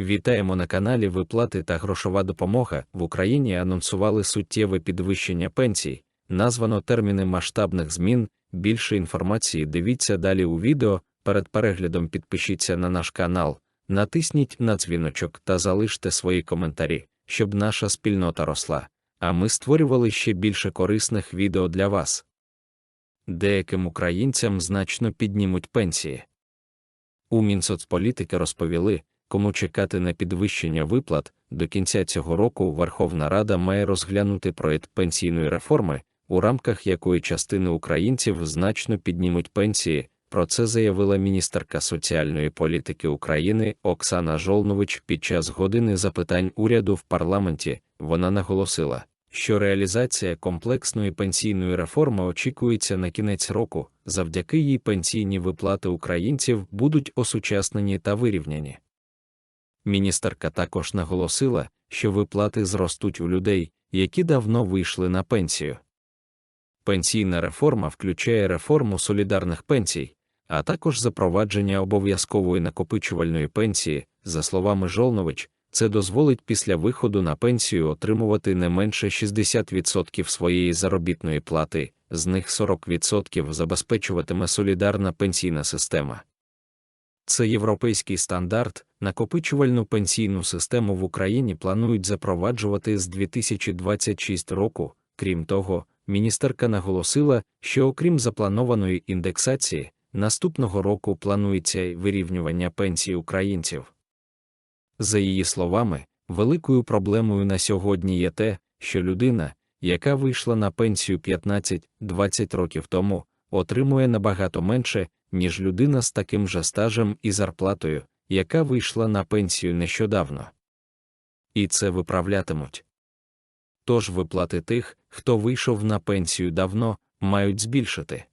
Вітаємо на каналі Виплати та грошова допомога. В Україні анонсували суттєве підвищення пенсій, названо терміни масштабних змін. Більше інформації дивіться далі у відео. Перед переглядом підпишіться на наш канал, натисніть на дзвіночок та залиште свої коментарі, щоб наша спільнота росла, а ми створювали ще більше корисних відео для вас. Деяким українцям значно піднімуть пенсії. У Мінсоцполітики розповіли, кому чекати на підвищення виплат, до кінця цього року Верховна Рада має розглянути проєкт пенсійної реформи, у рамках якої частини українців значно піднімуть пенсії. Про це заявила міністерка соціальної політики України Оксана Жолнович під час години запитань уряду в парламенті. Вона наголосила, що реалізація комплексної пенсійної реформи очікується на кінець року, завдяки їй пенсійні виплати українців будуть осучаснені та вирівняні. Міністерка також наголосила, що виплати зростуть у людей, які давно вийшли на пенсію. Пенсійна реформа включає реформу солідарних пенсій, а також запровадження обов'язкової накопичувальної пенсії, за словами Жолнович, це дозволить після виходу на пенсію отримувати не менше 60% своєї заробітної плати, з них 40% забезпечуватиме солідарна пенсійна система. Це європейський стандарт, накопичувальну пенсійну систему в Україні планують запроваджувати з 2026 року. Крім того, міністерка наголосила, що окрім запланованої індексації, наступного року планується й вирівнювання пенсій українців. За її словами, великою проблемою на сьогодні є те, що людина, яка вийшла на пенсію 15-20 років тому, отримує набагато менше, ніж людина з таким же стажем і зарплатою, яка вийшла на пенсію нещодавно. І це виправлятимуть. Тож виплати тих, хто вийшов на пенсію давно, мають збільшити.